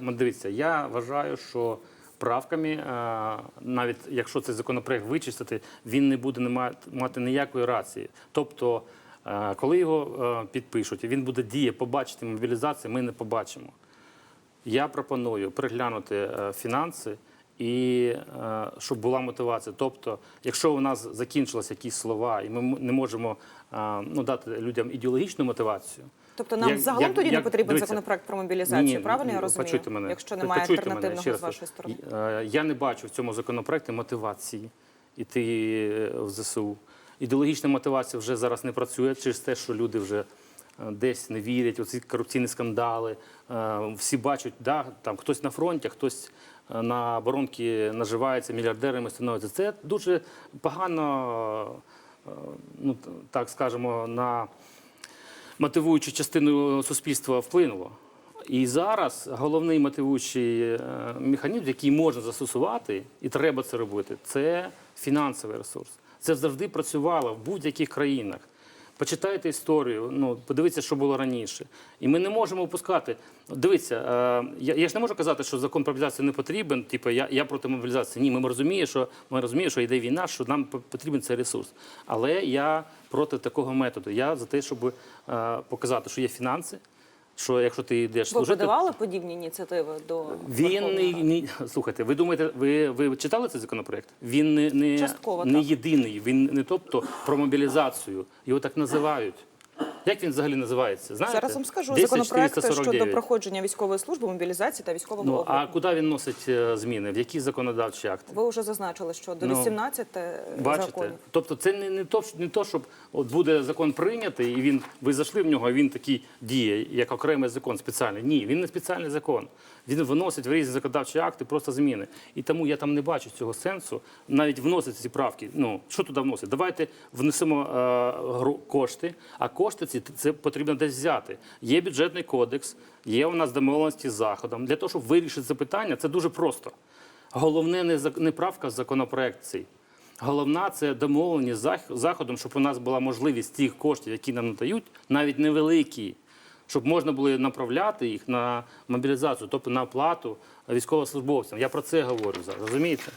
дивіться, я вважаю, що правками, е, навіть якщо цей законопроект вичистити, він не буде мати, ніякої рації. Тобто, е, коли його е, підпишуть, він буде діє, побачити мобілізацію, ми не побачимо. Я пропоную переглянути е, фінанси і е, щоб була мотивація. Тобто, якщо у нас закінчилися якісь слова, і ми не можемо е, ну, дати людям ідеологічну мотивацію. Тобто нам Як- загалом як- тоді не потрібен дивіться, законопроект про мобілізацію, ні, правильно я розумію? Почуйте мене. Якщо немає почуйте альтернативного раз. з вашої сторони. Е, Я не бачу в цьому законопроекті мотивації йти в ЗСУ. Ідеологічна мотивація вже зараз не працює через те, що люди вже десь не вірять, оці корупційні скандали. Е, Всі бачать, да, там хтось на фронті, хтось е, на оборонки наживається мільярдерами, становиться. Це дуже погано, е, ну так скажемо, на мотивуючу частину суспільства вплинуло. І зараз головний мотивуючий механізм, який можна застосувати, і треба це робити, це фінансовий ресурс. Це завжди працювало в будь-яких країнах. Почитайте історію, ну подивіться, що було раніше. І ми не можемо опускати. Дивіться, е, я, я ж не можу казати, що закон про мобілізацію не потрібен. Типу, я, я проти мобілізації. Ні, ми розуміємо, що ми розуміємо, що йде війна, що нам потрібен цей ресурс. Але я проти такого методу. Я за те, щоб е, показати, що є фінанси. Що якщо ти йдеш Ви служити, подавали подібні ініціативи до він не, ні, слухайте, ви думаєте, ви, ви читали цей законопроект? Він не, не, Частково, не так. єдиний. Він не тобто про мобілізацію. Його так називають. Як він взагалі називається? Знаєте? Зараз вам скажу 10 законопроект щодо проходження військової служби, мобілізації та військового Ну а куди він носить е, зміни? В які законодавчі акти? Ви вже зазначили, що до Ну, 18 Бачите, законів. тобто це не, не то, не то, щоб от буде закон прийнятий, і він ви зайшли в нього, а він такий діє, як окремий закон спеціальний. Ні, він не спеціальний закон. Він виносить в різні законодавчі акти просто зміни. І тому я там не бачу цього сенсу. Навіть вносить ці правки. Ну що туди вносить? Давайте внесемо е, кошти, а кошти ці це потрібно десь взяти. Є бюджетний кодекс, є у нас домовленості з заходом. Для того, щоб вирішити це питання, це дуже просто. Головне не не правка законопроект цей. Головна це домовленість з заходом, щоб у нас була можливість тих коштів, які нам надають, навіть невеликі, щоб можна було направляти їх на мобілізацію, тобто на оплату військовослужбовцям. Я про це говорю зараз. Розумієте?